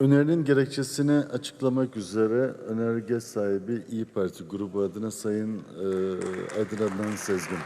Önerinin gerekçesini açıklamak üzere önerge sahibi İyi Parti grubu adına Sayın e, Aydın Adnan Sezgin.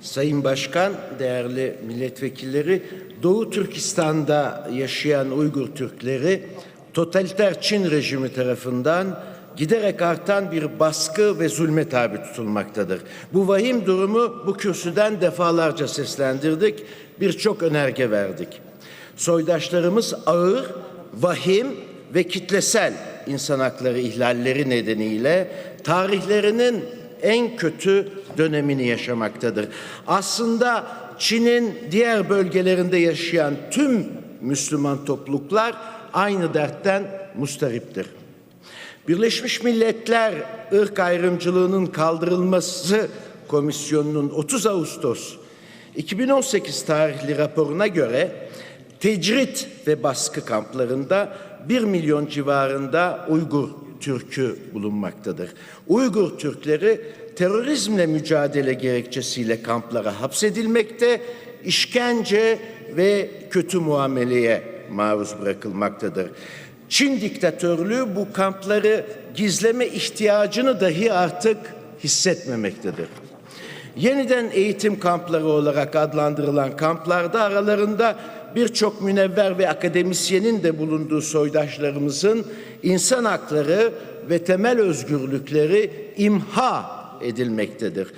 Sayın Başkan, değerli milletvekilleri, Doğu Türkistan'da yaşayan Uygur Türkleri totaliter Çin rejimi tarafından giderek artan bir baskı ve zulme tabi tutulmaktadır. Bu vahim durumu bu kürsüden defalarca seslendirdik, birçok önerge verdik. Soydaşlarımız ağır, vahim ve kitlesel insan hakları ihlalleri nedeniyle tarihlerinin en kötü dönemini yaşamaktadır. Aslında Çin'in diğer bölgelerinde yaşayan tüm Müslüman topluluklar aynı dertten mustariptir. Birleşmiş Milletler ırk ayrımcılığının kaldırılması komisyonunun 30 Ağustos 2018 tarihli raporuna göre tecrit ve baskı kamplarında 1 milyon civarında Uygur Türk'ü bulunmaktadır. Uygur Türkleri terörizmle mücadele gerekçesiyle kamplara hapsedilmekte, işkence ve kötü muameleye maruz bırakılmaktadır. Çin diktatörlüğü bu kampları gizleme ihtiyacını dahi artık hissetmemektedir. Yeniden eğitim kampları olarak adlandırılan kamplarda aralarında birçok münevver ve akademisyenin de bulunduğu soydaşlarımızın insan hakları ve temel özgürlükleri imha edilmektedir.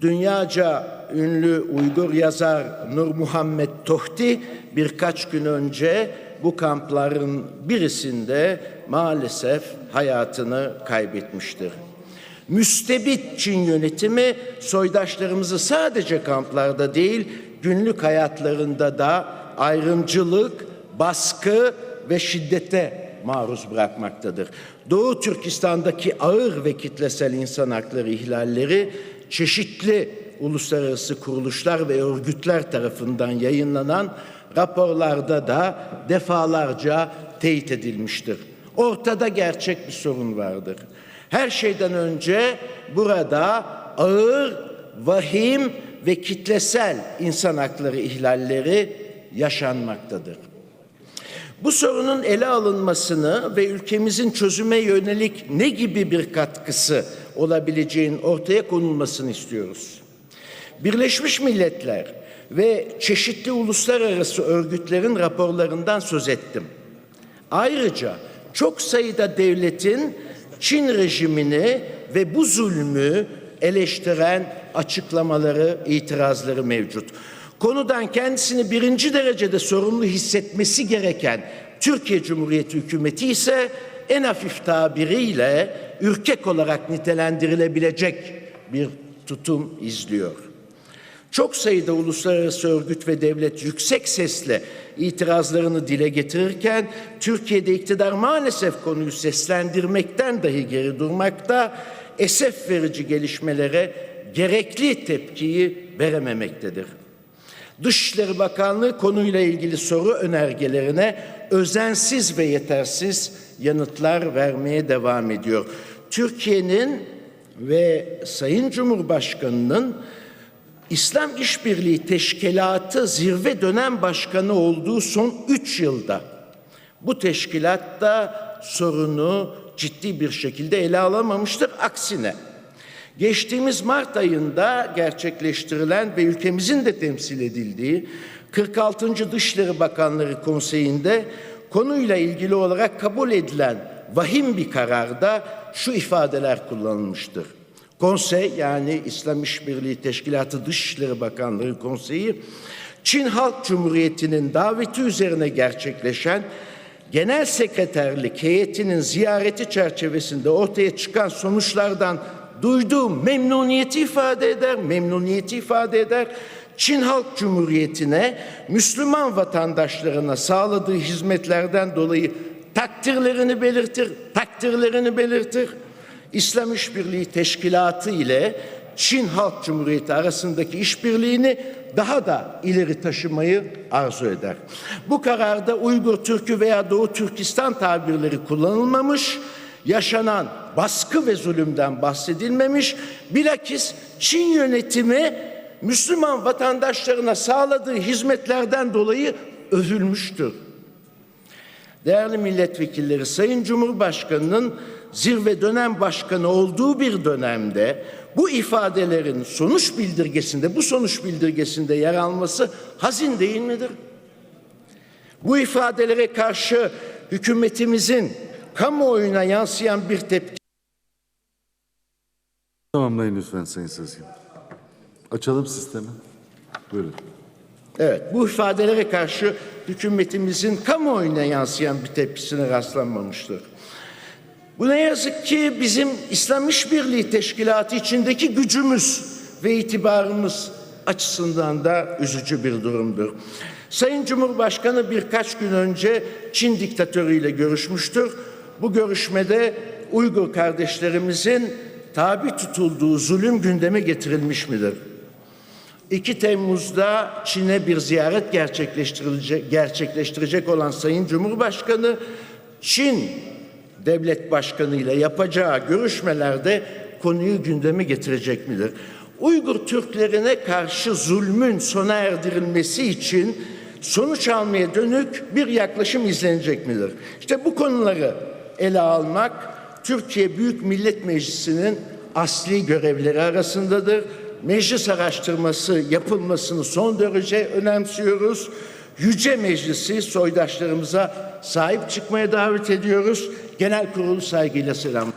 Dünyaca ünlü Uygur yazar Nur Muhammed Tohti birkaç gün önce bu kampların birisinde maalesef hayatını kaybetmiştir. Müstebit Çin yönetimi soydaşlarımızı sadece kamplarda değil günlük hayatlarında da ayrımcılık, baskı ve şiddete maruz bırakmaktadır. Doğu Türkistan'daki ağır ve kitlesel insan hakları ihlalleri çeşitli uluslararası kuruluşlar ve örgütler tarafından yayınlanan raporlarda da defalarca teyit edilmiştir. Ortada gerçek bir sorun vardır. Her şeyden önce burada ağır, vahim ve kitlesel insan hakları ihlalleri yaşanmaktadır. Bu sorunun ele alınmasını ve ülkemizin çözüme yönelik ne gibi bir katkısı olabileceğin ortaya konulmasını istiyoruz. Birleşmiş Milletler ve çeşitli uluslararası örgütlerin raporlarından söz ettim. Ayrıca çok sayıda devletin Çin rejimini ve bu zulmü eleştiren açıklamaları, itirazları mevcut. Konudan kendisini birinci derecede sorumlu hissetmesi gereken Türkiye Cumhuriyeti hükümeti ise en hafif tabiriyle ürkek olarak nitelendirilebilecek bir tutum izliyor. Çok sayıda uluslararası örgüt ve devlet yüksek sesle itirazlarını dile getirirken Türkiye'de iktidar maalesef konuyu seslendirmekten dahi geri durmakta, esef verici gelişmelere gerekli tepkiyi verememektedir. Dışişleri Bakanlığı konuyla ilgili soru önergelerine özensiz ve yetersiz yanıtlar vermeye devam ediyor. Türkiye'nin ve Sayın Cumhurbaşkanı'nın İslam İşbirliği Teşkilatı zirve dönem başkanı olduğu son üç yılda bu teşkilatta sorunu ciddi bir şekilde ele alamamıştır. Aksine geçtiğimiz Mart ayında gerçekleştirilen ve ülkemizin de temsil edildiği 46. Dışişleri Bakanları Konseyi'nde konuyla ilgili olarak kabul edilen vahim bir kararda şu ifadeler kullanılmıştır. Konsey yani İslam İşbirliği Teşkilatı Dışişleri Bakanları Konseyi Çin Halk Cumhuriyeti'nin daveti üzerine gerçekleşen Genel Sekreterlik heyetinin ziyareti çerçevesinde ortaya çıkan sonuçlardan duyduğu memnuniyeti ifade eder, memnuniyeti ifade eder. Çin Halk Cumhuriyeti'ne Müslüman vatandaşlarına sağladığı hizmetlerden dolayı takdirlerini belirtir, takdirlerini belirtir. İslam İşbirliği Teşkilatı ile Çin Halk Cumhuriyeti arasındaki işbirliğini daha da ileri taşımayı arzu eder. Bu kararda Uygur Türkü veya Doğu Türkistan tabirleri kullanılmamış, yaşanan baskı ve zulümden bahsedilmemiş. Bilakis Çin yönetimi Müslüman vatandaşlarına sağladığı hizmetlerden dolayı övülmüştür. Değerli milletvekilleri, Sayın Cumhurbaşkanı'nın zirve dönem başkanı olduğu bir dönemde bu ifadelerin sonuç bildirgesinde, bu sonuç bildirgesinde yer alması hazin değil midir? Bu ifadelere karşı hükümetimizin kamuoyuna yansıyan bir tepki Tamamlayın lütfen Sayın Sezgin. Açalım sistemi. Buyurun. Evet, bu ifadelere karşı hükümetimizin kamuoyuna yansıyan bir tepkisine rastlanmamıştır. Bu ne yazık ki bizim İslam İşbirliği Teşkilatı içindeki gücümüz ve itibarımız açısından da üzücü bir durumdur. Sayın Cumhurbaşkanı birkaç gün önce Çin diktatörüyle görüşmüştür. Bu görüşmede Uygur kardeşlerimizin tabi tutulduğu zulüm gündeme getirilmiş midir? 2 Temmuz'da Çin'e bir ziyaret gerçekleştirilecek, gerçekleştirecek olan Sayın Cumhurbaşkanı Çin devlet başkanı ile yapacağı görüşmelerde konuyu gündeme getirecek midir? Uygur Türklerine karşı zulmün sona erdirilmesi için sonuç almaya dönük bir yaklaşım izlenecek midir? İşte bu konuları ele almak Türkiye Büyük Millet Meclisi'nin asli görevleri arasındadır meclis araştırması yapılmasını son derece önemsiyoruz. Yüce Meclisi soydaşlarımıza sahip çıkmaya davet ediyoruz. Genel kurulu saygıyla selam.